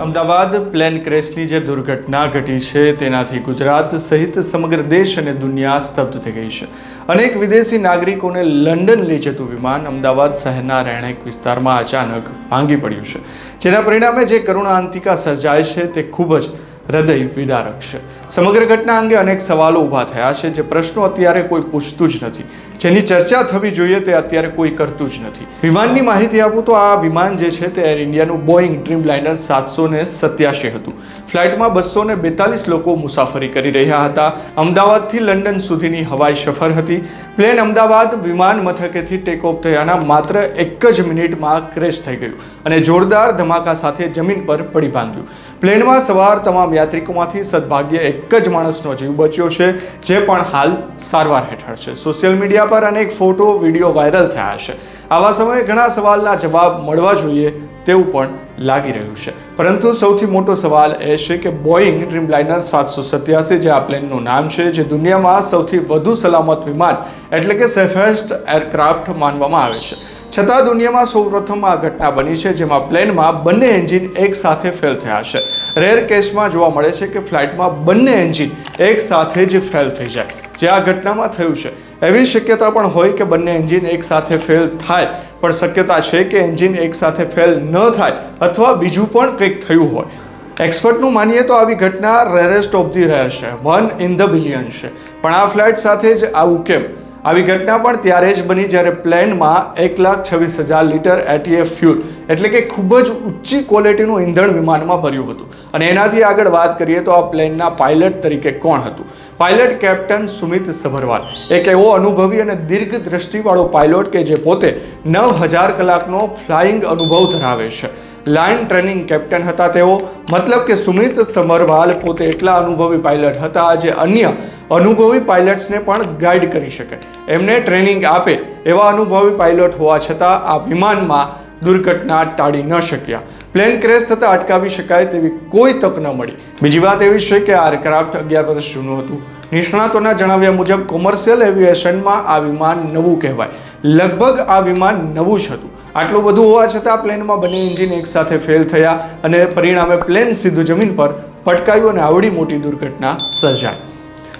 Ahmedabad plane ક્રેશની જે દુર્ઘટના ઘટી છે, તેનાથી ગુજરાત સહિત સમગ્ર દેશ અને દુનિયા સ્તબ્ધ થઈ ગઈ છે. અનેક વિદેશી નાગરિકોને લંડન લઈ જતું વિમાન અમદાવાદ શહેરના રહેણાંક વિસ્તારમાં અચાનક ભાંગી પડ્યું છે. જેના પરિણામે જે કરુણાંતિકા સર્જાય છે, તે ખૂબ જ હૃદય વિદારક છે. સમગ્ર ઘટના અંગે અનેક સવાલો ઊભા થયા છે. જે પ્રશ્નો અત્યારે કોઈ પૂછતું જ નથી. જેની ચર્ચા થવી જોઈએ તે અત્યારે કોઈ કરતું જ નથી. વિમાનની માહિતી આપું તો આ વિમાન જે છે તે એર ઇન્ડિયાનું બોઈંગ ડ્રીમ લાઇનર સાતસો ને સત્યાસી હતું. ફ્લાઇટમાં બસો ને બેતાલીસ લોકો મુસાફરી કરી રહ્યા હતા. અમદાવાદથી લંડન સુધીની હવાઈ સફર હતી. પ્લેન અમદાવાદ વિમાન મથકેથી ટેક ઓફ થયાના માત્ર એક જ મિનિટમાં ક્રેશ થઈ ગયું અને જોરદાર ધમાકા સાથે જમીન પર પડી ભાંગ્યું. પ્લેનમાં સવાર તમામ યાત્રિકોમાંથી સદભાગ્યે એક જ માણસનો જીવ બચ્યો છે, જે પણ હાલ સારવાર હેઠળ છે. સોશિયલ મીડિયા પર અનેક ફોટો, વીડિયો વાયરલ થયા છે. આવા સમયે ઘણા સવાલના જવાબ મળવા જોઈએ તેવું પણ લાગી રહ્યું છે. પરંતુ સૌથી મોટો સવાલ એ છે કે બોઈંગ ડ્રીમલાઇનર સાતસો સત્યાસી જે આ પ્લેનનું નામ છે, જે દુનિયામાં સૌથી વધુ સલામત વિમાન એટલે કે સેફેસ્ટ એરક્રાફ્ટ માનવામાં આવે છે. છતાં દુનિયામાં સૌપ્રથમ આ ઘટના બની છે, જેમાં પ્લેનમાં બંને એન્જિન એક સાથે ફેલ થયા છે. રેર કેસમાં જોવા મળે છે કે ફ્લાઇટમાં બંને એન્જિન એક સાથે જ ફેલ થઈ જાય, જે આ ઘટનામાં થયું છે. એવી શક્યતા પણ હોય કે બંને એન્જિન એક સાથે ફેલ થાય, પણ શક્યતા છે કે એન્જિન એકસાથે ફેલ ન થાય અથવા બીજું પણ કંઈક થયું હોય. એક્સપર્ટનું માનીએ તો આવી ઘટના રેરેસ્ટ ઓફ ધી રેર છે વન ઇન ધ બિલિયન છે. પણ આ ફ્લાઇટ સાથે જ આવું કેમ? આવી ઘટના પણ ત્યારે જ બની જ્યારે પ્લેનમાં એક લાખ છવ્વીસ હજાર લીટર એટીએફ ફ્યુલ એટલે કે ખૂબ જ ઊંચી ક્વોલિટીનું ઈંધણ વિમાનમાં ભર્યું હતું. અને એનાથી આગળ વાત કરીએ તો આ પ્લેનના પાયલટ તરીકે કોણ હતું? Pilot captain Sumit Sabharwal. એક એવો અનુભવી અને દીર્ઘ દ્રષ્ટિવાળો પાયલોટ કે જે પોતે નવ હજાર કલાકનો ફ્લાઇંગ અનુભવ ધરાવે છે. લાઇન ટ્રેનિંગ કેપ્ટન હતા તેઓ. મતલબ કે સુમિત સમરવાલ પોતે એટલા અનુભવી પાયલટ હતા જે અન્ય અનુભવી પાયલટ્સને પણ ગાઈડ કરી શકે. એમને ટ્રેનિંગ આપે એવા અનુભવી પાયલટ હોવા છતાં આ વિમાનમાં દુર્ઘટના ટાળી ન શક્યા. પ્લેન ક્રેશ થતાં અટકાવી શકાય તેવી કોઈ તક ન મળી. બીજી વાત એવી છે કે આ એરક્રાફ્ટ અગિયાર વર્ષ જૂનું હતું. નિષ્ણાતોના જણાવ્યા મુજબ કોમર્શિયલ એવિએશનમાં આ વિમાન નવું કહેવાય. લગભગ આ વિમાન નવું જ હતું. આટલું બધું હોવા છતાં પ્લેનમાં બંને એન્જિન એકસાથે ફેલ થયા અને પરિણામે પ્લેન સીધું જમીન પર પટકાયું અને આવડી મોટી દુર્ઘટના સર્જાઈ.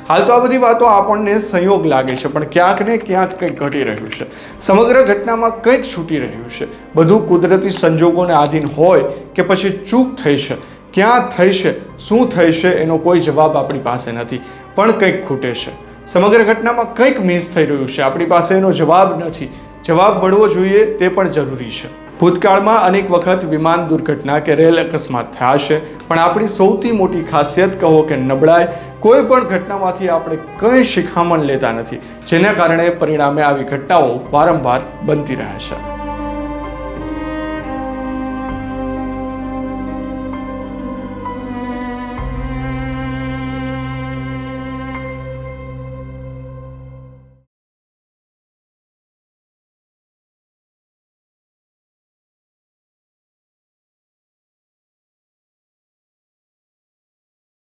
હાલ તો આ બધી વાતો આપણને સંયોગ લાગે છે, પણ ક્યાંક ને ક્યાંક કંઈક ઘટી રહ્યું છે. સમગ્ર ઘટનામાં કંઈક છૂટી રહ્યું છે. બધું કુદરતી સંજોગોને આધીન હોય કે પછી ચૂક થઈ છે, ક્યાં થઈ છે, શું થઈ છે, એનો કોઈ જવાબ આપણી પાસે નથી, પણ કંઈક ખૂટે છે. સમગ્ર ઘટનામાં કંઈક મિસ થઈ રહ્યું છે. આપણી પાસે એનો જવાબ નથી. જવાબ મળવો જોઈએ તે પણ જરૂરી છે. ભૂતકાળમાં અનેક વખત વિમાન દુર્ઘટના કે રેલ અકસ્માત થયા છે. પણ આપણી સૌથી મોટી ખાસિયત કહો કે નબળાઈ, કોઈ પણ ઘટનામાંથી આપણે કંઈ શિખામણ લેતા નથી, જેના કારણે પરિણામે આવી ઘટનાઓ વારંવાર બનતી રહે છે.